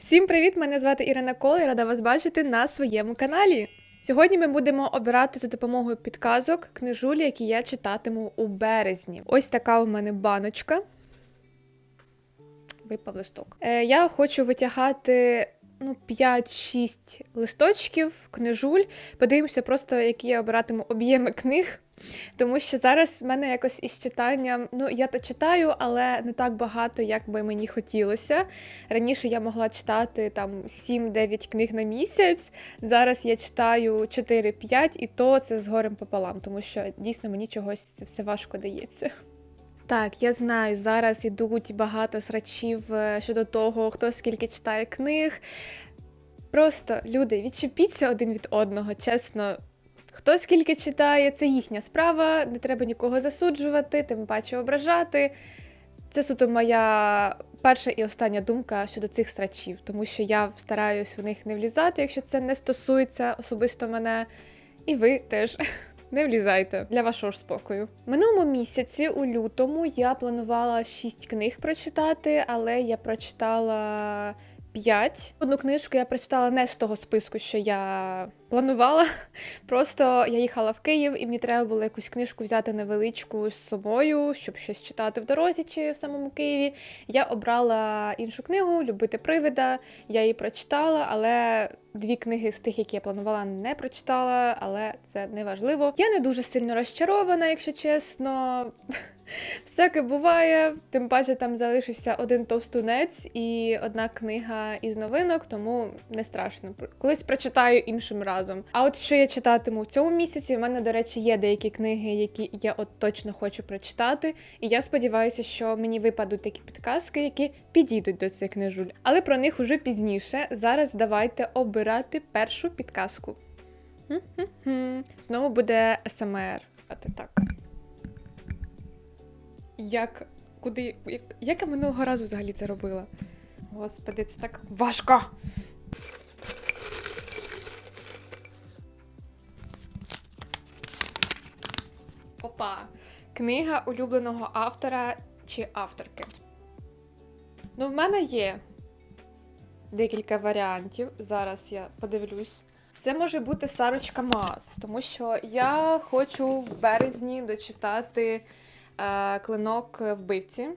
Всім привіт! Мене звати Ірина Кол і рада вас бачити на своєму каналі. Сьогодні ми будемо обирати за допомогою підказок книжулі, які я читатиму у березні. Ось така у мене баночка. Випав листок. Е, я хочу витягати ну, 5-6 листочків, книжуль. Подивимося просто, які я обиратиму об'єми книг. Тому що зараз в мене якось із читанням, ну я то читаю, але не так багато, як би мені хотілося. Раніше я могла читати там 7-9 книг на місяць. Зараз я читаю 4-5, і то це з горем пополам, тому що дійсно мені чогось це все важко дається. Так, я знаю, зараз ідуть багато срачів е, щодо того, хто скільки читає книг. Просто люди, відчепіться один від одного, чесно. Хто скільки читає, це їхня справа, не треба нікого засуджувати, тим паче ображати. Це суто моя перша і остання думка щодо цих срачів, тому що я стараюсь у них не влізати, якщо це не стосується особисто мене. І ви теж не влізайте для вашого ж спокою. Минулому місяці, у лютому, я планувала 6 книг прочитати, але я прочитала 5. Одну книжку я прочитала не з того списку, що я планувала. Просто я їхала в Київ, і мені треба було якусь книжку взяти невеличку з собою, щоб щось читати в дорозі чи в самому Києві. Я обрала іншу книгу Любити привида. Я її прочитала, але дві книги з тих, які я планувала, не прочитала, але це не важливо. Я не дуже сильно розчарована, якщо чесно. Всяке буває, тим паче там залишився один товстунець і одна книга із новинок, тому не страшно. Колись прочитаю іншим разом. А от що я читатиму в цьому місяці, в мене, до речі, є деякі книги, які я от точно хочу прочитати. І я сподіваюся, що мені випадуть такі підказки, які підійдуть до цих книжуль. Але про них уже пізніше. Зараз давайте обирати першу підказку. Знову буде СМР. А ти так. Як. Куди. Як, як я минулого разу взагалі це робила? Господи, це так важко. Опа. Книга улюбленого автора чи авторки. Ну, в мене є декілька варіантів. Зараз я подивлюсь. Це може бути Сарочка Маас, тому що я хочу в березні дочитати клинок вбивці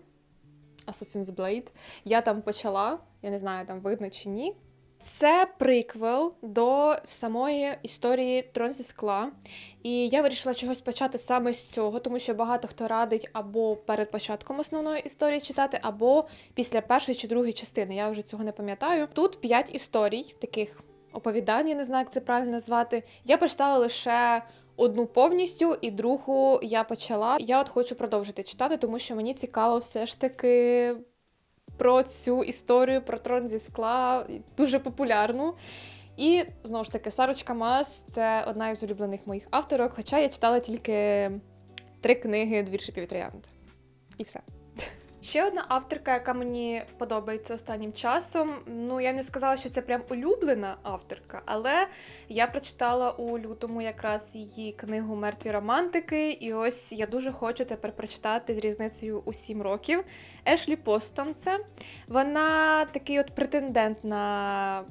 Assassin's Blade. Я там почала, я не знаю, там видно чи ні. Це приквел до самої історії Трон зі скла. І я вирішила чогось почати саме з цього, тому що багато хто радить або перед початком основної історії читати, або після першої чи другої частини. Я вже цього не пам'ятаю. Тут п'ять історій, таких оповідань, я не знаю, як це правильно назвати. Я прочитала лише одну повністю, і другу я почала. Я от хочу продовжити читати, тому що мені цікаво все ж таки про цю історію про трон зі скла, дуже популярну. І знову ж таки, Сарочка Мас це одна із улюблених моїх авторок, хоча я читала тільки три книги Двірші Півтроянд. І все. Ще одна авторка, яка мені подобається останнім часом. Ну, я не сказала, що це прям улюблена авторка, але я прочитала у лютому якраз її книгу Мертві романтики. І ось я дуже хочу тепер прочитати з різницею у 7 років. Ешлі Постон це. Вона такий от претендент на.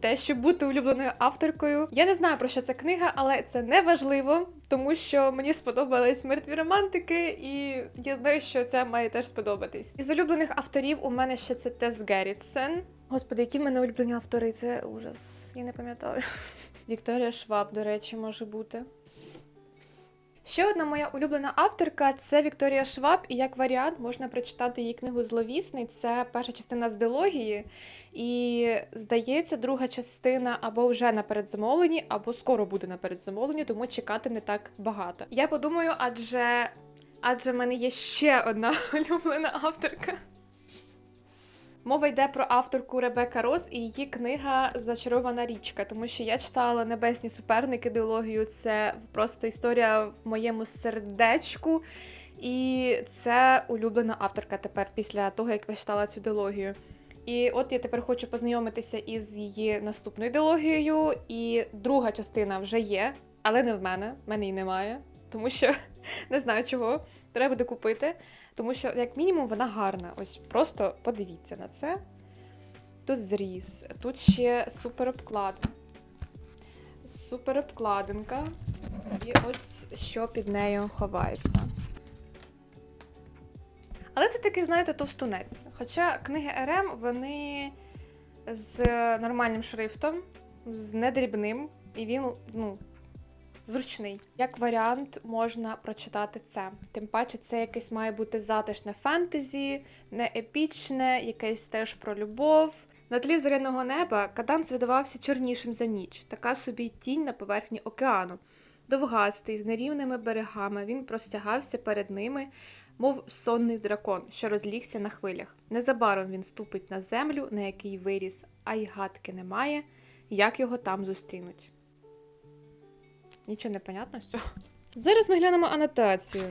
Те, щоб бути улюбленою авторкою. Я не знаю про що ця книга, але це не важливо, тому що мені сподобались мертві романтики, і я знаю, що це має теж сподобатись. Із улюблених авторів у мене ще це Тес Геррітсен. Господи, які в мене улюблені автори? Це ужас. Я не пам'ятаю. Вікторія Шваб, до речі, може бути. Ще одна моя улюблена авторка це Вікторія Шваб, і як варіант можна прочитати її книгу Зловісний. Це перша частина з дилогії. І здається, друга частина або вже на передзамовленні, або скоро буде на передзамовленні, тому чекати не так багато. Я подумаю, адже адже в мене є ще одна улюблена авторка. Мова йде про авторку Ребека Рос і її книга Зачарована річка, тому що я читала Небесні суперники дилогію. Це просто історія в моєму сердечку. І це улюблена авторка тепер після того, як прочитала цю дилогію. І от я тепер хочу познайомитися із її наступною дилогією. І друга частина вже є, але не в мене. В мене її немає, тому що не знаю чого. Треба буде купити. Тому що, як мінімум, вона гарна. Ось просто подивіться на це. тут зріз, тут ще супер обклад. Супер обкладинка. І ось що під нею ховається. Але це такий, знаєте, товстунець. Хоча книги РМ, вони з нормальним шрифтом, з недрібним, і він, ну, зручний. Як варіант, можна прочитати це. Тим паче, це якесь має бути затишне фентезі, не епічне, якесь теж про любов. На тлі зоряного неба Каданс видавався чорнішим за ніч, така собі тінь на поверхні океану. Довгастий, з нерівними берегами, він простягався перед ними, мов сонний дракон, що розлігся на хвилях. Незабаром він ступить на землю, на який виріс, а й гадки немає, як його там зустрінуть. Нічого не понятно з цього. Зараз ми глянемо анотацію.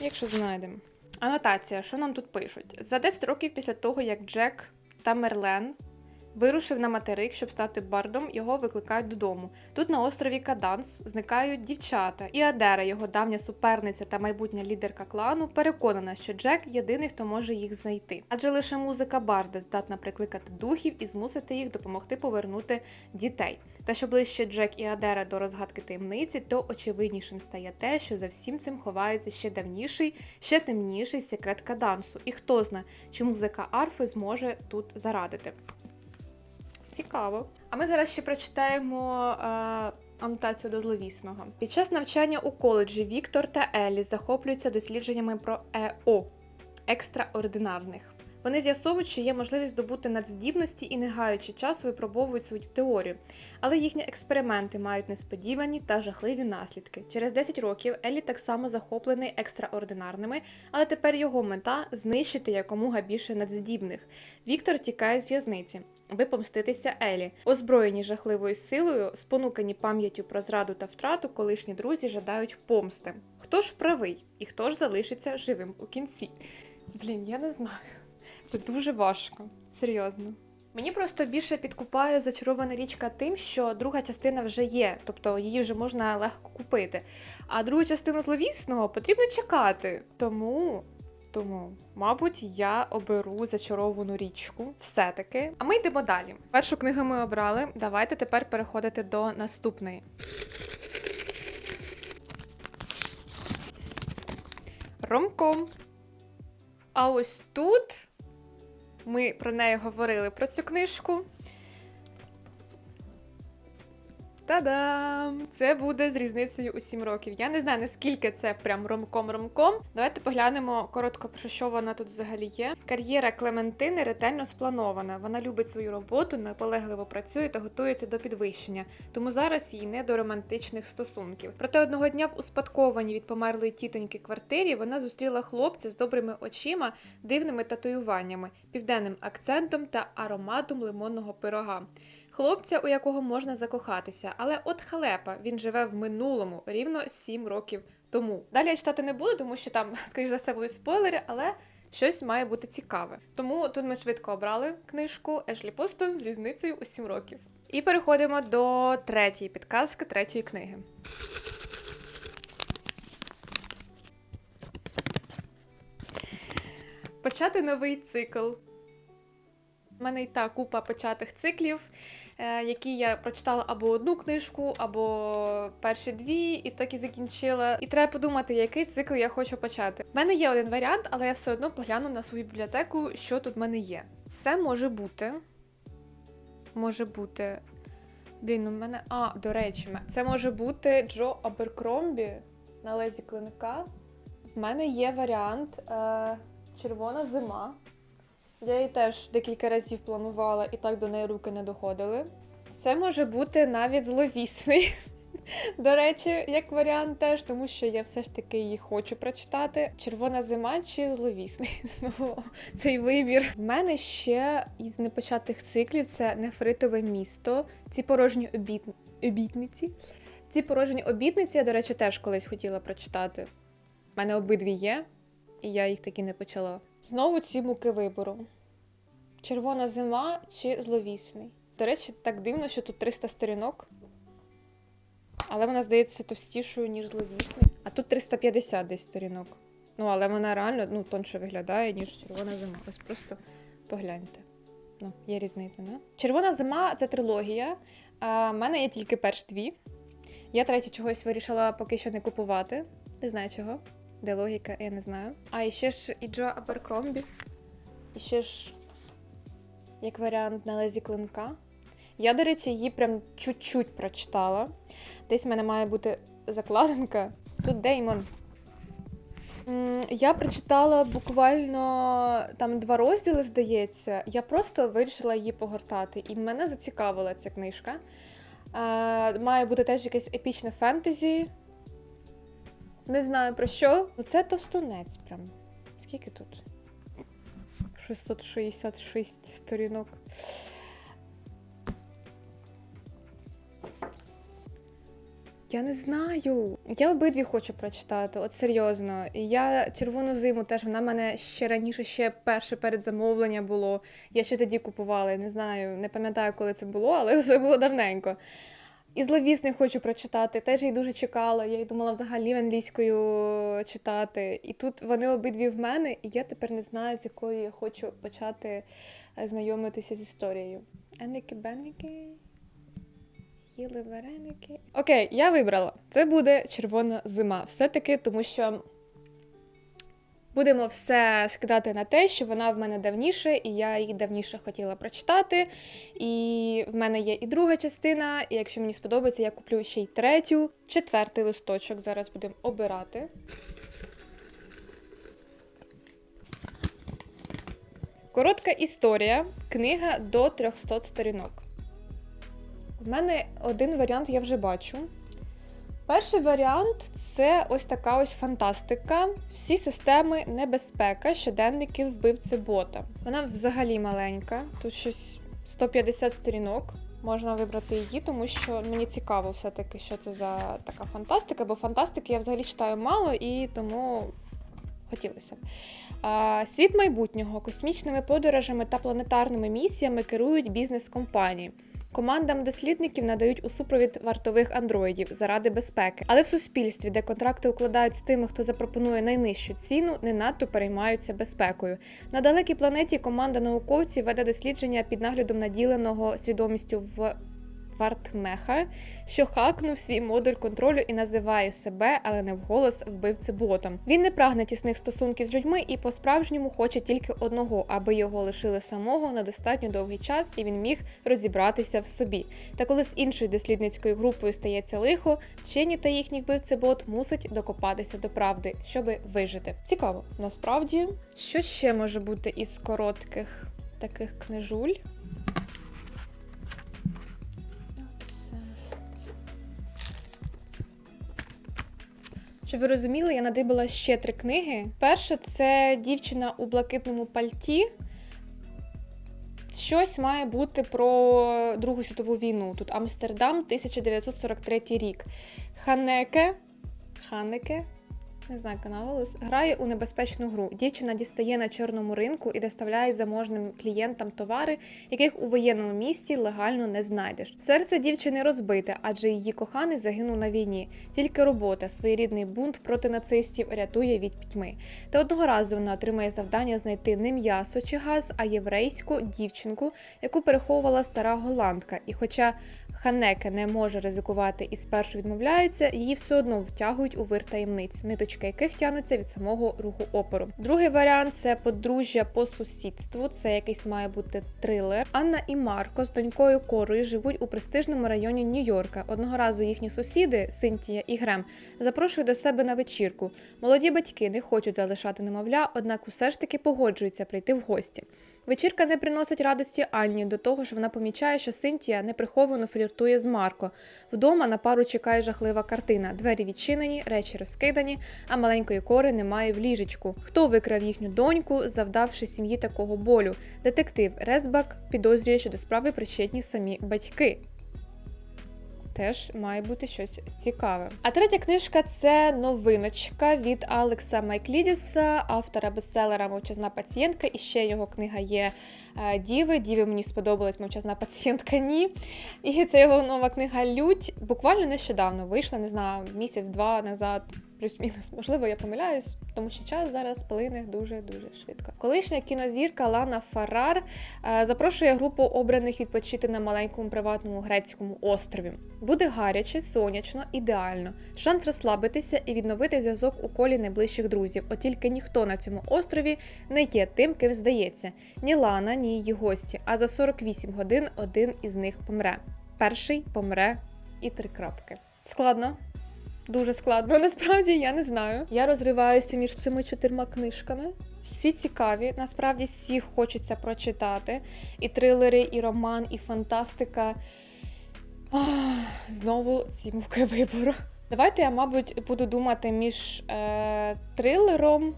Якщо знайдемо. Анотація, що нам тут пишуть? За 10 років після того, як Джек та Мерлен вирушив на материк, щоб стати бардом, його викликають додому. Тут на острові Каданс зникають дівчата, і Адера, його давня суперниця та майбутня лідерка клану, переконана, що Джек єдиний, хто може їх знайти. Адже лише музика Барда здатна прикликати духів і змусити їх допомогти повернути дітей. Та що ближче Джек і Адера до розгадки таємниці, то очевиднішим стає те, що за всім цим ховається ще давніший, ще темніший секрет Кадансу. І хто зна, чи музика арфи зможе тут зарадити. Цікаво. А ми зараз ще прочитаємо е, анотацію до зловісного. Під час навчання у коледжі Віктор та Елі захоплюються дослідженнями про ЕО екстраординарних. Вони з'ясовують, що є можливість здобути надздібності і, не гаючи часу, випробовують свою теорію. Але їхні експерименти мають несподівані та жахливі наслідки. Через 10 років Елі так само захоплений екстраординарними, але тепер його мета знищити якомога більше надздібних. Віктор тікає з в'язниці. Аби помститися Елі, озброєні жахливою силою, спонукані пам'яттю про зраду та втрату, колишні друзі жадають помсти. Хто ж правий і хто ж залишиться живим у кінці? Блін, я не знаю. Це дуже важко, серйозно. Мені просто більше підкупає зачарована річка тим, що друга частина вже є, тобто її вже можна легко купити. А другу частину зловісного потрібно чекати. Тому, тому, мабуть, я оберу зачаровану річку все-таки. А ми йдемо далі. Першу книгу ми обрали. Давайте тепер переходити до наступної. Ромком. А ось тут ми про неї говорили про цю книжку. Та-дам! Це буде з різницею у 7 років. Я не знаю, наскільки це прям ромком-ромком. Давайте поглянемо коротко, про що вона тут взагалі є. Кар'єра Клементини ретельно спланована. Вона любить свою роботу, наполегливо працює та готується до підвищення, тому зараз їй не до романтичних стосунків. Проте одного дня в успадкованій від померлої тітоньки квартирі вона зустріла хлопця з добрими очима, дивними татуюваннями, південним акцентом та ароматом лимонного пирога. Хлопця, у якого можна закохатися, але от халепа, він живе в минулому рівно 7 років тому. Далі я читати не буду, тому що там, скоріш за все, будуть спойлери, але щось має бути цікаве. Тому тут ми швидко обрали книжку Ешлі Постон з різницею у 7 років. І переходимо до третьої підказки третьої книги. Почати новий цикл. У мене і та купа початих циклів, які я прочитала або одну книжку, або перші дві, і так і закінчила. І треба подумати, який цикл я хочу почати. У мене є один варіант, але я все одно погляну на свою бібліотеку, що тут в мене є. Це може бути. Може бути. Блін, у мене. А, до речі, це може бути Джо Аберкромбі на лезі клинка. В мене є варіант е, Червона зима. Я її теж декілька разів планувала і так до неї руки не доходили. Це може бути навіть зловісний. До речі, як варіант теж, тому що я все ж таки її хочу прочитати. Червона зима чи зловісний? Знову цей вибір. В мене ще із непочатих циклів це нефритове місто. Ці порожні обіт... обітниці. Ці порожні обітниці я, до речі, теж колись хотіла прочитати. У мене обидві є, і я їх таки не почала. Знову ці муки вибору. Червона зима чи зловісний. До речі, так дивно, що тут 300 сторінок. Але вона здається товстішою, ніж зловісний. А тут 350 десь сторінок. Ну, але вона реально ну, тонше виглядає, ніж червона зима. Ось просто погляньте. Ну, є різниця, не? Червона зима це трилогія. А, в мене є тільки перші дві. Я третю чогось вирішила поки що не купувати. Не знаю чого. Де логіка, я не знаю. А і ще ж і Джо Аберкромбі. І ще ж як варіант на лезі клинка. Я, до речі, її прям чуть-чуть прочитала. Десь в мене має бути закладинка. Тут Деймон. Я прочитала буквально там два розділи, здається. Я просто вирішила її погортати. І мене зацікавила ця книжка. Має бути теж якесь епічне фентезі. Не знаю про що. Ну, Це товстунець прям. Скільки тут? 666 сторінок. Я не знаю. Я обидві хочу прочитати, от серйозно. І я червону зиму теж вона в мене ще раніше, ще перше передзамовлення було. Я ще тоді купувала. я Не знаю, не пам'ятаю, коли це було, але це було давненько. І зловісний хочу прочитати. Теж її дуже чекала. Я й думала взагалі англійською читати. І тут вони обидві в мене, і я тепер не знаю, з якою я хочу почати е, знайомитися з історією. Еники беники Їли вареники. Окей, я вибрала. Це буде червона зима. Все-таки, тому що будемо все скидати на те, що вона в мене давніше, і я її давніше хотіла прочитати. І в мене є і друга частина, і якщо мені сподобається, я куплю ще й третю. Четвертий листочок зараз будемо обирати. Коротка історія. Книга до 300 сторінок. В мене один варіант я вже бачу. Перший варіант це ось така ось фантастика. Всі системи небезпека, щоденники вбивці бота. Вона взагалі маленька, тут щось 150 сторінок. Можна вибрати її, тому що мені цікаво все-таки, що це за така фантастика, бо фантастики я взагалі читаю мало і тому хотілося б. Світ майбутнього космічними подорожами та планетарними місіями керують бізнес-компанії. Командам дослідників надають у супровід вартових андроїдів заради безпеки, але в суспільстві, де контракти укладають з тими, хто запропонує найнижчу ціну, не надто переймаються безпекою. На далекій планеті команда науковців веде дослідження під наглядом наділеного свідомістю в Вартмеха, що хакнув свій модуль контролю і називає себе, але не вголос вбивці ботом. Він не прагне тісних стосунків з людьми і по-справжньому хоче тільки одного, аби його лишили самого на достатньо довгий час, і він міг розібратися в собі. Та коли з іншою дослідницькою групою стається лихо, вчені та їхній вбивці бот мусить докопатися до правди, щоби вижити. Цікаво, насправді, що ще може бути із коротких таких книжуль? Щоб ви розуміли, я надибала ще три книги. Перша це дівчина у блакитному пальті. Щось має бути про Другу світову війну. Тут Амстердам, 1943 рік. Ханеке. Ханеке. Не знаю, наголос. Грає у небезпечну гру. Дівчина дістає на чорному ринку і доставляє заможним клієнтам товари, яких у воєнному місті легально не знайдеш. Серце дівчини розбите, адже її коханий загинув на війні. Тільки робота, своєрідний бунт проти нацистів рятує від пітьми. Та одного разу вона отримає завдання знайти не м'ясо чи газ, а єврейську дівчинку, яку переховувала стара голландка. І хоча Ханеке не може ризикувати і спершу відмовляється, її все одно втягують у вир таємниць, ниточки яких тянуться від самого руху опору. Другий варіант це подружжя по сусідству. Це якийсь має бути трилер. Анна і Марко з донькою Корою живуть у престижному районі Нью-Йорка. Одного разу їхні сусіди, Синтія і Грем, запрошують до себе на вечірку. Молоді батьки не хочуть залишати немовля, однак усе ж таки погоджуються прийти в гості. Вечірка не приносить радості Анні, до того ж вона помічає, що Синтія неприховано фліртує з Марко. Вдома на пару чекає жахлива картина. Двері відчинені, речі розкидані, а маленької кори немає в ліжечку. Хто викрав їхню доньку, завдавши сім'ї такого болю? Детектив Резбак підозрює, що до справи причетні самі батьки. Теж має бути щось цікаве. А третя книжка це новиночка від Алекса Майклідіса, автора бестселера Мовчазна пацієнтка. І ще його книга є е, Діви. Діви мені сподобалась мовчазна пацієнтка. Ні. І це його нова книга Лють. Буквально нещодавно вийшла, не знаю, місяць-два назад. Плюс-мінус. Можливо, я помиляюсь, тому що час зараз плине дуже-дуже швидко. Колишня кінозірка Лана Фарар е, запрошує групу обраних відпочити на маленькому приватному грецькому острові. Буде гаряче, сонячно, ідеально. Шанс розслабитися і відновити зв'язок у колі найближчих друзів. От тільки ніхто на цьому острові не є тим, ким здається. Ні Лана, ні її гості. А за 48 годин один із них помре. Перший помре і три крапки. Складно. Дуже складно, насправді я не знаю. Я розриваюся між цими чотирма книжками. Всі цікаві, насправді всі хочеться прочитати. І трилери, і роман, і фантастика. Ах, знову ці муки вибору. Давайте я, мабуть, буду думати між е, трилером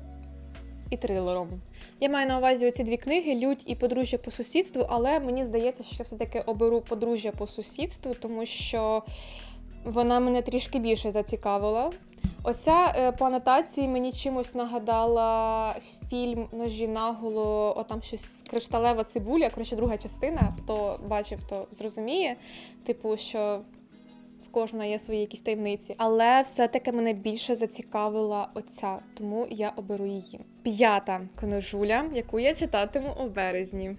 і трилером. Я маю на увазі оці дві книги Людь і подружжя по сусідству, але мені здається, що я все-таки оберу подружжя по сусідству, тому що вона мене трішки більше зацікавила. Оця е, по анотації мені чимось нагадала фільм Ножі наголо, отам щось кришталева цибуля. Коротше, друга частина. Хто бачив, то зрозуміє. Типу, що в кожного є свої якісь таємниці. Але все-таки мене більше зацікавила оця, тому я оберу її. П'ята книжуля, яку я читатиму у березні.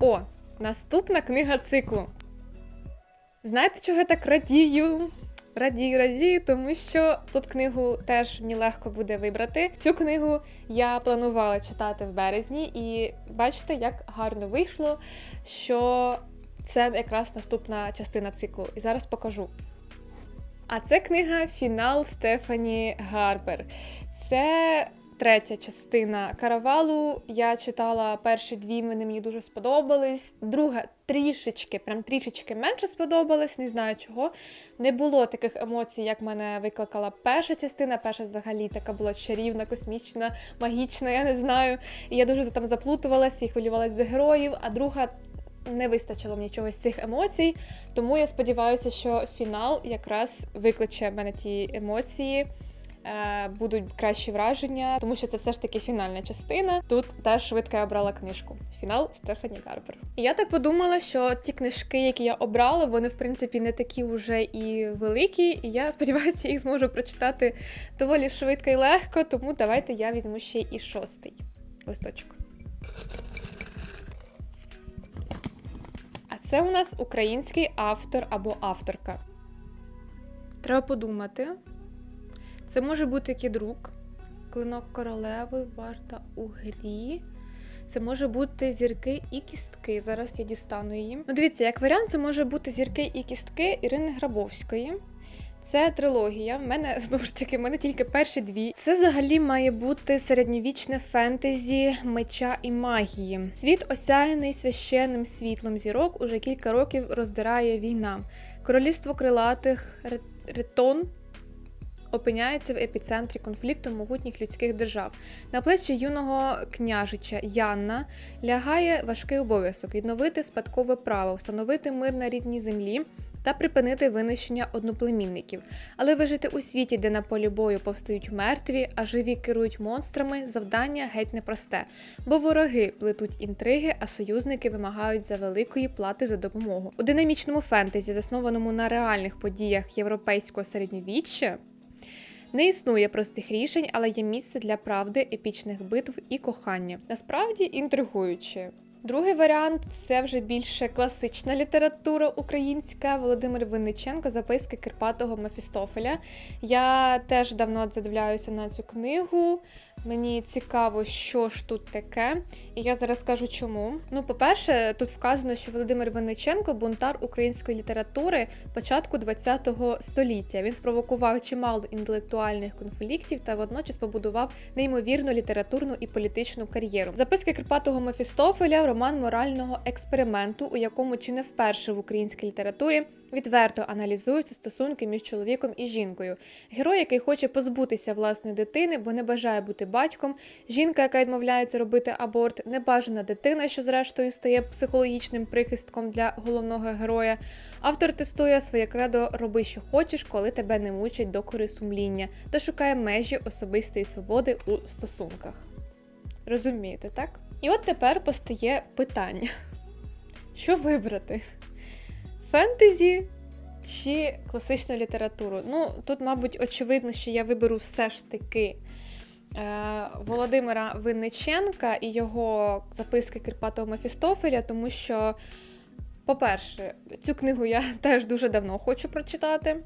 О, наступна книга циклу. Знаєте, чого я так радію? Радію, радію, тому що тут книгу теж мені легко буде вибрати. Цю книгу я планувала читати в березні, і бачите, як гарно вийшло, що це якраз наступна частина циклу. І зараз покажу. А це книга Фінал Стефані Гарбер. Це третя частина каравалу. Я читала перші дві, вони мені дуже сподобались. Друга трішечки, прям трішечки менше сподобалась, не знаю чого. Не було таких емоцій, як мене викликала перша частина. Перша взагалі така була чарівна, космічна, магічна, я не знаю. І я дуже там заплутувалася і хвилювалася за героїв, а друга. Не вистачило мені чогось цих емоцій, тому я сподіваюся, що фінал якраз викличе в мене ті емоції, будуть кращі враження, тому що це все ж таки фінальна частина. Тут теж швидко я обрала книжку. Фінал Стефані Гарбер. І я так подумала, що ті книжки, які я обрала, вони в принципі не такі вже і великі, і я сподіваюся, їх зможу прочитати доволі швидко і легко. Тому давайте я візьму ще і шостий листочок. А це у нас український автор або авторка. Треба подумати. Це може бути кідрук, клинок королеви, варта у грі. Це може бути зірки і кістки. Зараз я дістану її. Ну, дивіться, як варіант, це може бути зірки і кістки Ірини Грабовської. Це трилогія. В мене знову ж таки, в мене тільки перші дві. Це взагалі має бути середньовічне фентезі меча і магії. Світ осяяний священним світлом зірок уже кілька років роздирає війна. Королівство крилатих ретон. Опиняється в епіцентрі конфлікту могутніх людських держав. На плечі юного княжича Янна лягає важкий обов'язок відновити спадкове право, встановити мир на рідній землі та припинити винищення одноплемінників. Але вижити у світі, де на полі бою повстають мертві, а живі керують монстрами, завдання геть непросте. Бо вороги плетуть інтриги, а союзники вимагають за великої плати за допомогу. У динамічному фентезі, заснованому на реальних подіях європейського середньовіччя, не існує простих рішень, але є місце для правди, епічних битв і кохання. Насправді інтригуюче. Другий варіант це вже більше класична література українська. Володимир Винниченко, записки Кирпатого Мефістофеля. Я теж давно задивляюся на цю книгу. Мені цікаво, що ж тут таке, і я зараз скажу чому. Ну, по-перше, тут вказано, що Володимир Винниченко бунтар української літератури початку ХХ століття. Він спровокував чимало інтелектуальних конфліктів та водночас побудував неймовірну літературну і політичну кар'єру. Записки Карпатого Мефістофеля роман морального експерименту, у якому чи не вперше в українській літературі відверто аналізуються стосунки між чоловіком і жінкою. Герой, який хоче позбутися власної дитини, бо не бажає бути батьком, жінка, яка відмовляється робити аборт, небажана дитина, що зрештою стає психологічним прихистком для головного героя. Автор тестує своє кредо роби, що хочеш, коли тебе не мучать докори сумління, та шукає межі особистої свободи у стосунках. Розумієте, так? І от тепер постає питання: що вибрати? Фентезі чи класичну літературу. Ну, тут, мабуть, очевидно, що я виберу все ж таки е, Володимира Винниченка і його записки Кирпатого Мефістофеля, тому що, по-перше, цю книгу я теж дуже давно хочу прочитати.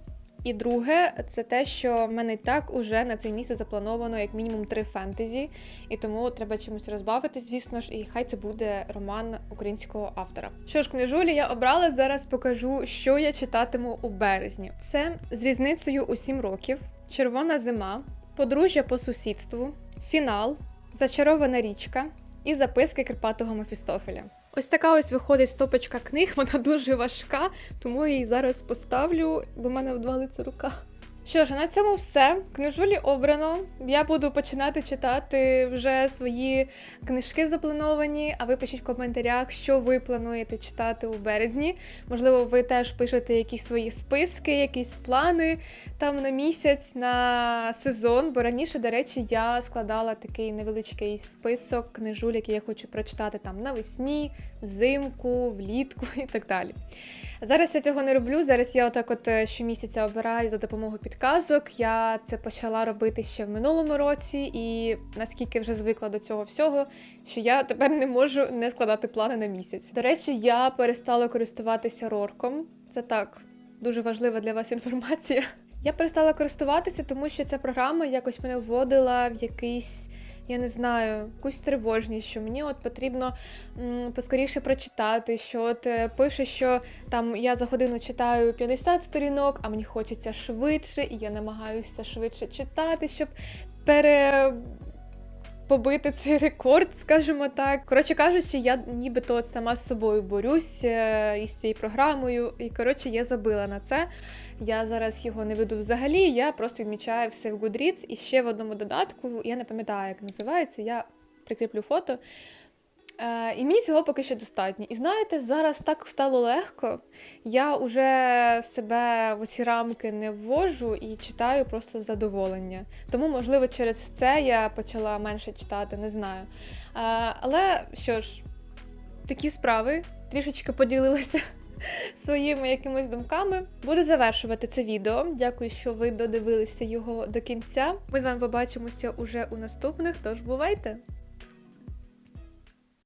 І друге, це те, що в мене і так уже на цей місяць заплановано як мінімум три фентезі, і тому треба чимось розбавити, звісно ж, і хай це буде роман українського автора. Що ж, книжулі я обрала зараз, покажу, що я читатиму у березні. Це з різницею у 7 років, червона зима, подружжя по сусідству, фінал, зачарована річка і записки Кирпатого Мефістофеля. Ось така ось виходить стопочка книг, вона дуже важка, тому я її зараз поставлю, бо в мене вдвалиться рука. Що ж, на цьому все. Книжулі обрано. Я буду починати читати вже свої книжки заплановані, а ви пишіть в коментарях, що ви плануєте читати у березні. Можливо, ви теж пишете якісь свої списки, якісь плани там на місяць, на сезон. Бо раніше, до речі, я складала такий невеличкий список книжуль, які я хочу прочитати там навесні, взимку, влітку і так далі. Зараз я цього не роблю. Зараз я отак от е, щомісяця обираю за допомогою підказок. Я це почала робити ще в минулому році, і наскільки вже звикла до цього всього, що я тепер не можу не складати плани на місяць. До речі, я перестала користуватися рорком. Це так дуже важлива для вас інформація. Я перестала користуватися, тому що ця програма якось мене вводила в якийсь. Я не знаю, якусь тривожність, що мені от потрібно м, поскоріше прочитати, що от е, пише, що там я за годину читаю 50 сторінок, а мені хочеться швидше, і я намагаюся швидше читати, щоб пере. Побити цей рекорд, скажімо так. Коротше кажучи, я нібито от сама з собою борюсь е, із цією програмою, і коротше я забила на це. Я зараз його не веду взагалі. Я просто відмічаю все в Goodreads. І ще в одному додатку, я не пам'ятаю, як називається, я прикріплю фото. Е, і мені цього поки що достатньо. І знаєте, зараз так стало легко. Я вже в себе в ці рамки не ввожу і читаю просто з задоволення. Тому, можливо, через це я почала менше читати, не знаю. Е, але що ж, такі справи трішечки поділилася своїми якимись думками. Буду завершувати це відео. Дякую, що ви додивилися його до кінця. Ми з вами побачимося уже у наступних, тож бувайте!